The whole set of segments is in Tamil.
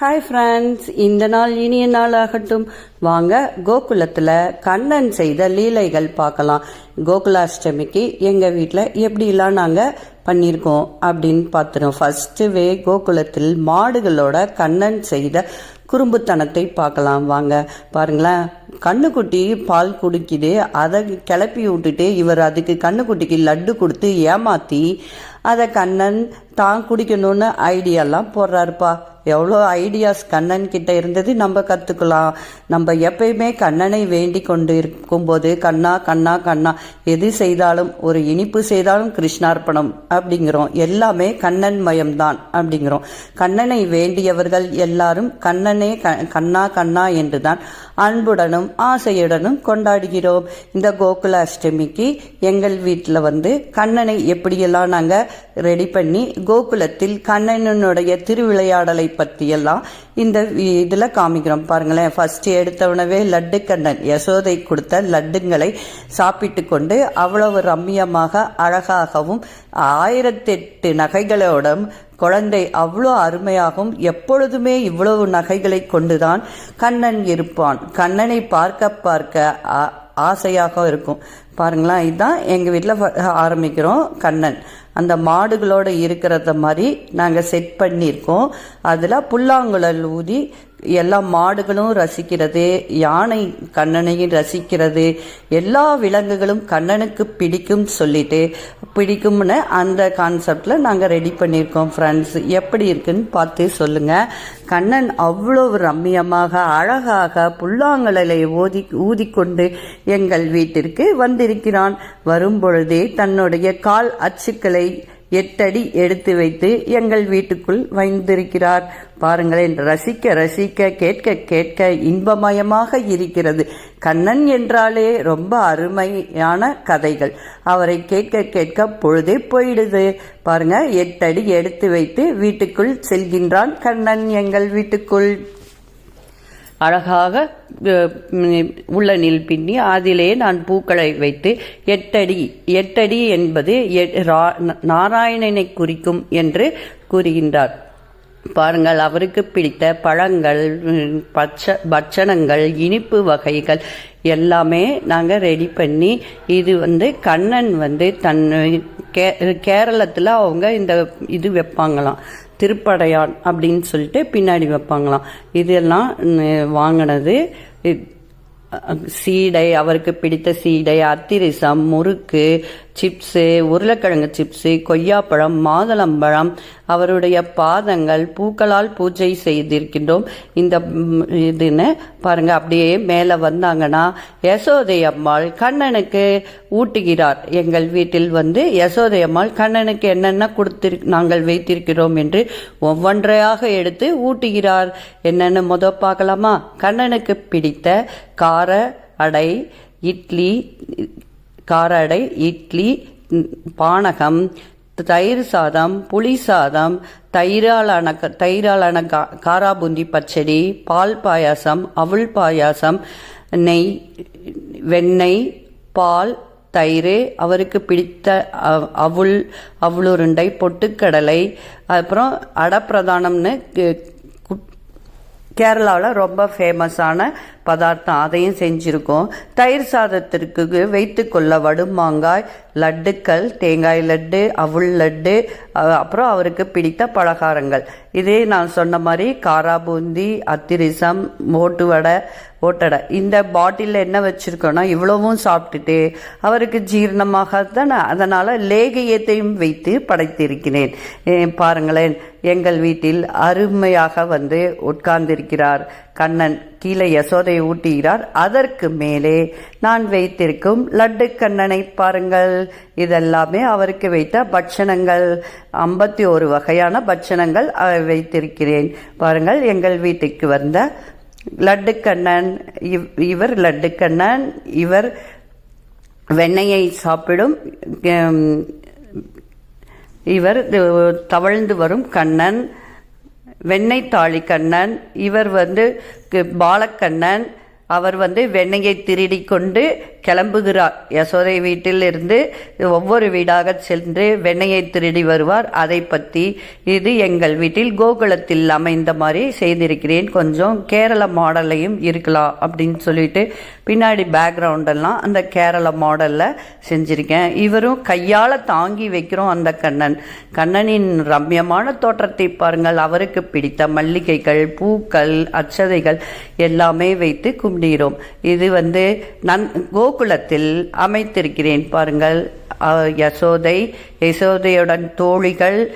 ஹாய் ஃப்ரெண்ட்ஸ் இந்த நாள் இனிய நாள் ஆகட்டும் வாங்க கோகுலத்தில் கண்ணன் செய்த லீலைகள் பார்க்கலாம். கோகுலாஷ்டமிக்கு எங்கள் வீட்டில் எப்படிலாம் நாங்கள் பண்ணியிருக்கோம் அப்படின்னு பார்த்துறோம் ஃபஸ்ட்டுவே கோகுலத்தில் மாடுகளோட கண்ணன் செய்த குறும்புத்தனத்தை பார்க்கலாம். வாங்க பாருங்களேன். கண்ணுக்குட்டி பால் குடிக்குது. அதை கிளப்பி விட்டுட்டு இவர் அதுக்கு கண்ணுக்குட்டிக்கு லட்டு கொடுத்து ஏமாற்றி அதை கண்ணன் தான் குடிக்கணும்னு ஐடியாலாம் போடுறாருப்பா. எவ்வளோ ஐடியாஸ் கண்ணன் கிட்ட இருந்தது நம்ம கற்றுக்கலாம் நம்ம எப்பயுமே கண்ணனை வேண்டி கொண்டு இருக்கும்போது கண்ணா கண்ணா கண்ணா எது செய்தாலும் ஒரு இனிப்பு செய்தாலும் கிருஷ்ணார்ப்பணம் அப்படிங்கிறோம். எல்லாமே கண்ணன் மயம்தான் அப்படிங்கிறோம். கண்ணனை வேண்டியவர்கள் எல்லாரும் கண்ணனே க கண்ணா கண்ணா என்று தான் அன்புடனும் ஆசையுடனும் கொண்டாடுகிறோம். இந்த கோகுல அஷ்டமிக்கு எங்கள் வீட்டில் வந்து கண்ணனை எப்படியெல்லாம் நாங்கள் ரெடி பண்ணி கோகுலத்தில் கண்ணனுடைய திருவிளையாடலை பற்றியெல்லாம் இந்த இதில் காமிக்கிறோம். பாருங்களேன் ஃபர்ஸ்ட் எடுத்த உணவே லட்டு கண்ணன் யசோதை கொடுத்த லட்டுங்களை சாப்பிட்டு கொண்டு அவ்வளவு ரம்மியமாக அழகாகவும் ஆயிரத்தெட்டு நகைகளோடும் குழந்தை அவ்வளோ அருமையாகும். எப்பொழுதுமே இவ்வளவு நகைகளை கொண்டுதான் கண்ணன் இருப்பான். கண்ணனை பார்க்க பார்க்க ஆ- ஆசையாக இருக்கும். பாருங்களேன் இதுதான் எங்கள் வீட்டில் ஆரம்பிக்கிறோம் கண்ணன். அந்த மாடுகளோடு இருக்கிறத மாதிரி நாங்கள் செட் பண்ணியிருக்கோம். அதில் புல்லாங்குழல் ஊதி எல்லா மாடுகளும் ரசிக்கிறது யானை கண்ணனையும் ரசிக்கிறது எல்லா விலங்குகளும் கண்ணனுக்கு பிடிக்கும் சொல்லிட்டு பிடிக்கும்னு அந்த கான்செப்டில் நாங்கள் ரெடி பண்ணியிருக்கோம் ஃப்ரெண்ட்ஸ் எப்படி இருக்குன்னு பார்த்து சொல்லுங்கள் கண்ணன் அவ்வளவு ரம்மியமாக அழகாக புல்லாங்குழலை ஓதி ஊதிக்கொண்டு எங்கள் வீட்டிற்கு வந்திருக்கிறான். வரும்பொழுதே தன்னுடைய கால் அச்சுக்களை எட்டடி எடுத்து வைத்து எங்கள் வீட்டுக்குள் வைந்திருக்கிறார் பாருங்களேன் ரசிக்க ரசிக்க கேட்க கேட்க இன்பமயமாக இருக்கிறது. கண்ணன் என்றாலே ரொம்ப அருமையான கதைகள். அவரை கேட்க கேட்க பொழுதே போயிடுது. பாருங்க எட்டடி எடுத்து வைத்து வீட்டுக்குள் செல்கின்றான் கண்ணன் எங்கள் வீட்டுக்குள். அழகாக உள்ள நில் பின்னி அதிலே நான் பூக்களை வைத்து எட்டடி எட்டடி என்பது எ- ரா- நாராயணனை குறிக்கும் என்று கூறுகின்றார். பாருங்கள் அவருக்கு பிடித்த பழங்கள் பச்ச பட்சணங்கள் இனிப்பு வகைகள் எல்லாமே நாங்கள் ரெடி பண்ணி இது வந்து கண்ணன் வந்து தன் கே கேரளத்தில் அவங்க இந்த இது வைப்பாங்களாம். திருப்படையான் அப்படின்னு சொல்லிட்டு பின்னாடி வைப்பாங்களாம். இதெல்லாம் வாங்கினது சீடை அவருக்கு பிடித்த சீடை அத்திரிசம் முறுக்கு சிப்ஸு உருளைக்கிழங்கு சிப்ஸு கொய்யாப்பழம் மாதுளம்பழம் அவருடைய பாதங்கள் பூக்களால் பூஜை செய்திருக்கின்றோம். இந்த இதுன்னு பாருங்க அப்படியே மேலே வந்தாங்கன்னா யசோதை அம்மாள் கண்ணனுக்கு ஊட்டுகிறார். எங்கள் வீட்டில் வந்து யசோதை அம்மாள் கண்ணனுக்கு என்னென்ன கொடுத்திரு நாங்கள் வைத்திருக்கிறோம் என்று ஒவ்வொன்றையாக எடுத்து ஊட்டுகிறார். என்னென்னு முத பார்க்கலாமா? கண்ணனுக்கு பிடித்த கார அடை இட்லி காரடை இட்லி பானகம் தயிர் சாதம் புளி சாதம் தயிராலான க- தயிராலான கா காராபூந்தி பச்சடி பால் பாயாசம் அவுள் பாயாசம் நெய் வெண்ணெய் பால் தயிர் அவருக்கு பிடித்த அவுள் அவுளுருண்டை பொட்டுக்கடலை அப்புறம் அடப்பிரதானம்னு கேரளாவில் ரொம்ப ஃபேமஸான பதார்த்தம் அதையும் செஞ்சுருக்கோம். தயிர் சாதத்திற்கு வைத்துக்கொள்ள வடுமாங்காய் லட்டுக்கள் தேங்காய் லட்டு அவுள் லட்டு அப்புறம் அவருக்கு பிடித்த பலகாரங்கள். இதே நான் சொன்ன மாதிரி காரா பூந்தி அத்திரிசம் ஓட்டு வடை ஓட்டடை. இந்த பாட்டிலில் என்ன வச்சுருக்கோன்னா இவ்வளவும் சாப்பிட்டுட்டு அவருக்கு ஜீரணமாக தானே அதனால் லேகியத்தையும் வைத்து படைத்திருக்கிறேன். பாருங்களேன் எங்கள் வீட்டில் அருமையாக வந்து உட்கார்ந்திருக்கிறார் கண்ணன் கீழே யசோதை ஊட்டுகிறார். அதற்கு மேலே நான் வைத்திருக்கும் லட்டு கண்ணனை பாருங்கள். இதெல்லாமே அவருக்கு வைத்த பட்சணங்கள். ஐம்பத்தி ஒரு வகையான பட்சணங்கள் வைத்திருக்கிறேன். பாருங்கள் எங்கள் வீட்டுக்கு வந்த லட்டுக்கண்ணன் இவ் இவர் லட்டுக்கண்ணன் இவர் வெண்ணெயை சாப்பிடும் இவர் தவழ்ந்து வரும் கண்ணன் வெண்ணெய் தாளி கண்ணன் இவர் வந்து பாலக்கண்ணன் அவர் வந்து வெண்ணெயை திருடி கொண்டு கிளம்புகிறார். யசோதை வீட்டில் இருந்து ஒவ்வொரு வீடாக சென்று வெண்ணையை திருடி வருவார். அதை பற்றி இது எங்கள் வீட்டில் கோகுலத்தில் அமைந்த மாதிரி செய்திருக்கிறேன். கொஞ்சம் கேரள மாடல்லையும் இருக்கலாம் அப்படின்னு சொல்லிட்டு பின்னாடி பேக்ரவுண்டெல்லாம் அந்த கேரள மாடலில் செஞ்சுருக்கேன். இவரும் கையால் தாங்கி வைக்கிறோம் அந்த கண்ணன். கண்ணனின் ரம்யமான தோற்றத்தை பாருங்கள். அவருக்கு பிடித்த மல்லிகைகள் பூக்கள் அச்சதைகள் எல்லாமே வைத்து கும்பிடுகிறோம். இது வந்து நன் கோகுலத்தில் அமைத்திருக்கிறேன் பாருங்கள். யசோதை யசோதையுடன் தோழிகள்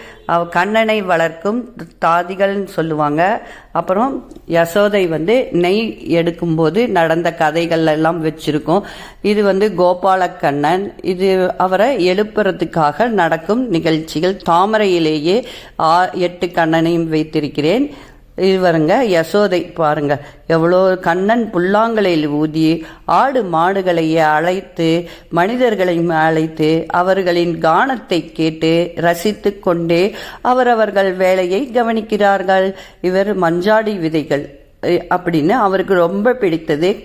கண்ணனை வளர்க்கும் தாதிகள்னு சொல்லுவாங்க. அப்புறம் யசோதை வந்து நெய் எடுக்கும்போது நடந்த கதைகள் எல்லாம் வச்சிருக்கோம். இது வந்து கோபால கண்ணன் இது அவரை எழுப்புறதுக்காக நடக்கும் நிகழ்ச்சிகள். தாமரையிலேயே ஆ- எட்டு கண்ணனையும் வைத்திருக்கிறேன். இவருங்க யசோதை பாருங்க. எவ்வளோ கண்ணன் புல்லாங்கலையில் ஊதி ஆடு மாடுகளை அழைத்து மனிதர்களையும் அழைத்து அவர்களின் கானத்தை கேட்டு ரசித்து கொண்டே அவரவர்கள் வேலையை கவனிக்கிறார்கள். இவர் மஞ்சாடி விதைகள். அப்படின்னு அவருக்கு ரொம்ப பிடித்தது.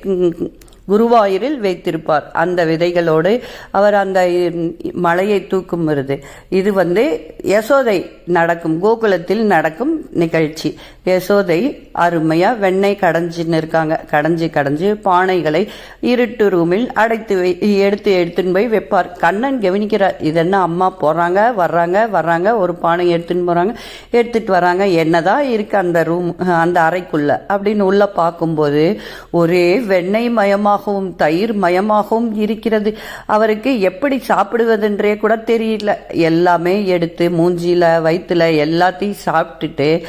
குருவாயூரில் வைத்திருப்பார். அந்த விதைகளோடு அவர் அந்த மலையை தூக்கும் வருது இது வந்து யசோதை நடக்கும் கோகுலத்தில் நடக்கும் நிகழ்ச்சி. யசோதை அருமையாக வெண்ணெய் கடைஞ்சின்னு இருக்காங்க. கடைஞ்சி கடைஞ்சி பானைகளை இருட்டு ரூமில் அடைத்து வை எடுத்து எடுத்துன்னு போய் வைப்பார். கண்ணன் கவனிக்கிறார் இதென்ன அம்மா போறாங்க வர்றாங்க வர்றாங்க ஒரு பானை எடுத்துன்னு போறாங்க எடுத்துட்டு வராங்க என்னதான் இருக்கு அந்த ரூம் அந்த அறைக்குள்ள? அப்படின்னு உள்ள பார்க்கும்போது ஒரே வெண்ணெய் மயமாகவும் தயிர் மயமாகவும் இருக்கிறது. அவருக்கு எப்படி சாப்பிடுவதென்றே கூட தெரியல. எல்லாமே எடுத்து மூஞ்சியில வயிற்றுல எல்லாத்தையும் சாப்பிட்டுட்டு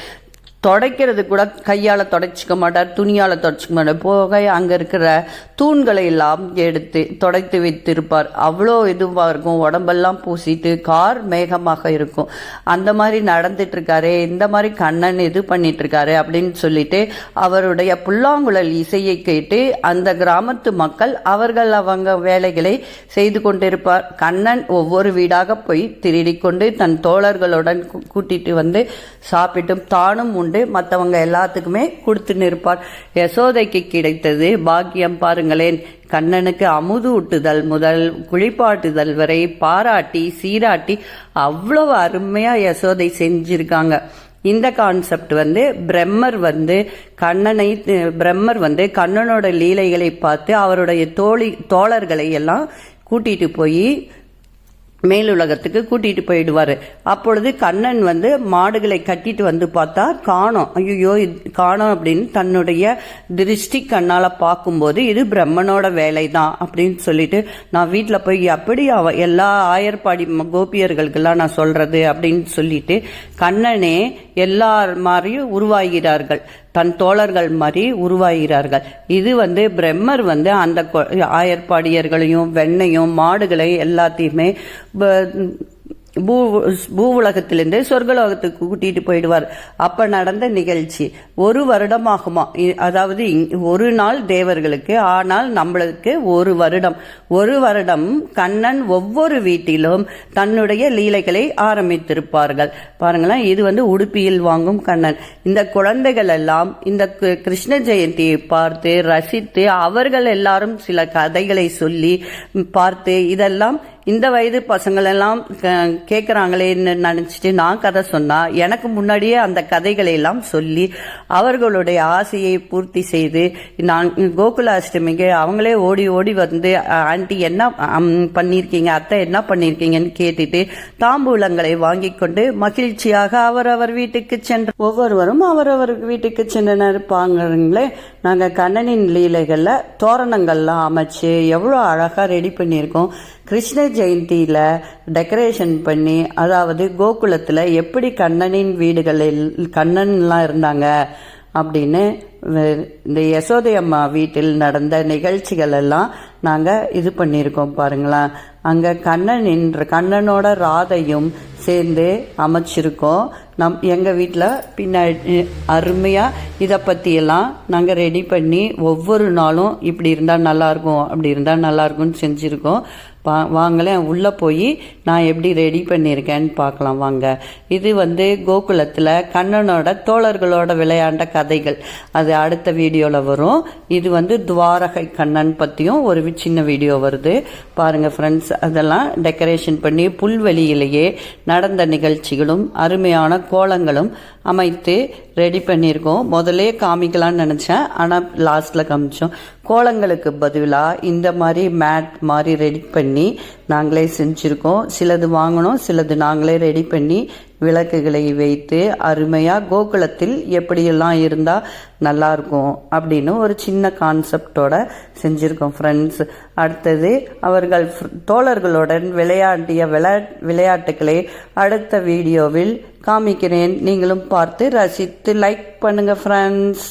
துடைக்கிறது கூட கையால் துடைச்சிக்க மாட்டார் துணியால் துடைச்சிக்க மாட்டார். போக அங்கே இருக்கிற தூண்களை எல்லாம் எடுத்து துடைத்து வைத்திருப்பார். அவ்வளோ இதுவாக இருக்கும். உடம்பெல்லாம் பூசிட்டு கார் மேகமாக இருக்கும். அந்த மாதிரி நடந்துட்டு இருக்காரு இந்த மாதிரி கண்ணன் இது பண்ணிட்டு இருக்காரு அப்படின்னு சொல்லிட்டு அவருடைய புல்லாங்குழல் இசையை கேட்டு அந்த கிராமத்து மக்கள் அவர்கள் அவங்க வேலைகளை செய்து கொண்டிருப்பார். கண்ணன் ஒவ்வொரு வீடாக போய் திருடிக்கொண்டு தன் தோழர்களுடன் கூட்டிகிட்டு கூட்டிட்டு வந்து சாப்பிட்டும் தானும் உண்டு. மற்றவங்க எல்லாத்துக்குமே கொடுத்துன்னு இருப்பார் யசோதைக்கு கிடைத்தது பாக்கியம் பாருங்களேன். கண்ணனுக்கு அமுது ஊட்டுதல் முதல் குளிப்பாட்டுதல் வரை பாராட்டி சீராட்டி அவ்வளவு அருமையா யசோதை செஞ்சிருக்காங்க. இந்த கான்செப்ட் வந்து பிரம்மர் வந்து கண்ணனை பிரம்மர் வந்து கண்ணனோட லீலைகளை பார்த்து அவருடைய தோழி தோழர்களை எல்லாம் கூட்டிட்டு போய் மேலுலகத்துக்கு கூட்டிட்டு போயிடுவார். அப்பொழுது கண்ணன் வந்து மாடுகளை கட்டிட்டு வந்து பார்த்தா காணோம். ஐயோ காணோம் அப்படின்னு தன்னுடைய திருஷ்டி கண்ணால் பார்க்கும்போது இது பிரம்மனோட வேலை தான் அப்படின்னு சொல்லிட்டு நான் வீட்டில் போய் அப்படி அவ எல்லா ஆயர்பாடி ம- கோபியர்களுக்கெல்லாம் நான் சொல்றது அப்படின்னு சொல்லிட்டு கண்ணனே எல்லார் மாதிரியும் உருவாகிறார்கள். தன் தோழர்கள் மாதிரி உருவாகிறார்கள். இது வந்து பிரம்மர் வந்து அந்த ஆயர்பாடியர்களையும் வெண்ணையும் மாடுகளை எல்லாத்தையுமே பூ பூ உலகத்திலிருந்து சொர்க்கலோகத்துக்கு கூட்டிட்டு போயிடுவார். அப்ப நடந்த நிகழ்ச்சி. ஒரு வருடமாகுமா? இ- அதாவது இங்- ஒரு நாள் தேவர்களுக்கு ஆனால் நம்மளுக்கு ஒரு வருடம். ஒரு வருடம் கண்ணன் ஒவ்வொரு வீட்டிலும் தன்னுடைய லீலைகளை ஆரம்பித்திருப்பார்கள். பாருங்களேன் இது வந்து உடுப்பியில் வாங்கும் கண்ணன். இந்த குழந்தைகள் எல்லாம் இந்த கிருஷ்ண ஜெயந்தியை பார்த்து ரசித்து அவர்கள் எல்லாரும் சில கதைகளை சொல்லி பார்த்து இதெல்லாம் இந்த வயது பசங்கள் எல்லாம் க- நினைச்சிட்டு நான் கதை சொன்னா எனக்கு முன்னாடியே அந்த கதைகளை எல்லாம் சொல்லி அவர்களுடைய ஆசையை பூர்த்தி செய்து நான் கோகுலாஷ்டமிக்கு அவங்களே ஓடி ஓடி வந்து ஆண்டி என்ன பண்ணியிருக்கீங்க? அத்தை என்ன பண்ணியிருக்கீங்கன்னு கேட்டுட்டு தாம்பூலங்களை வாங்கி கொண்டு மகிழ்ச்சியாக அவரவர் வீட்டுக்கு சென்று ஒவ்வொருவரும் அவரவர் வீட்டுக்கு சென்றனர். பாங்களே நாங்கள் கண்ணனின் லீலைகளில் தோரணங்கள்லாம் அமைச்சு எவ்வளோ அழகாக ரெடி பண்ணியிருக்கோம். கிருஷ்ண ஜெயந்தியில் டெக்கரேஷன் பண்ணி அதாவது கோகுலத்தில் எப்படி கண்ணனின் வீடுகளில் கண்ணன்லாம் இருந்தாங்க அப்படின்னு இந்த யசோதை அம்மா வீட்டில் நடந்த நிகழ்ச்சிகள் எல்லாம் நாங்கள் இது பண்ணியிருக்கோம் பாருங்களேன். அங்கே கண்ணன் என்ற கண்ணனோட ராதையும் சேர்ந்து அமைச்சிருக்கோம். நம் எங்கள் வீட்டில் பின்னாடி அருமையாக இதை பற்றியெல்லாம் நாங்கள் ரெடி பண்ணி ஒவ்வொரு நாளும் இப்படி இருந்தால் நல்லாயிருக்கும் அப்படி இருந்தால் நல்லாயிருக்கும்னு செஞ்சுருக்கோம். வா வாங்களேன் உள்ளே போய் நான் எப்படி ரெடி பண்ணியிருக்கேன்னு பார்க்கலாம் வாங்க. இது வந்து கோகுலத்தில் கண்ணனோட தோழர்களோட விளையாண்ட கதைகள். அது அடுத்த வீடியோவில் வரும். இது வந்து துவாரகை கண்ணன் பற்றியும் ஒரு சின்ன வீடியோ வருது. பாருங்கள் ஃப்ரெண்ட்ஸ் அதெல்லாம் டெக்கரேஷன் பண்ணி புல்வெளியிலேயே நடந்த நிகழ்ச்சிகளும் அருமையான கோலங்களும் அமைத்து ரெடி பண்ணியிருக்கோம். முதலே காமிக்கலாம்னு நினச்சேன். ஆனால் லாஸ்ட்டில் காமிச்சோம். கோலங்களுக்கு பதிலாக இந்த மாதிரி மேட் மாதிரி ரெடி பண்ணி நாங்களே செஞ்சுருக்கோம். சிலது வாங்கினோம் சிலது நாங்களே ரெடி பண்ணி விளக்குகளை வைத்து அருமையாக கோகுலத்தில் எப்படியெல்லாம் இருந்தால் நல்லாயிருக்கும் அப்படின்னு ஒரு சின்ன கான்செப்டோட செஞ்சுருக்கோம் ஃப்ரெண்ட்ஸ் அடுத்தது அவர்கள் தோழர்களுடன் விளையாடிய விளையா விளையாட்டுகளை அடுத்த வீடியோவில் காமிக்கிறேன். நீங்களும் பார்த்து ரசித்து லைக் பண்ணுங்கள் ஃப்ரெண்ட்ஸ்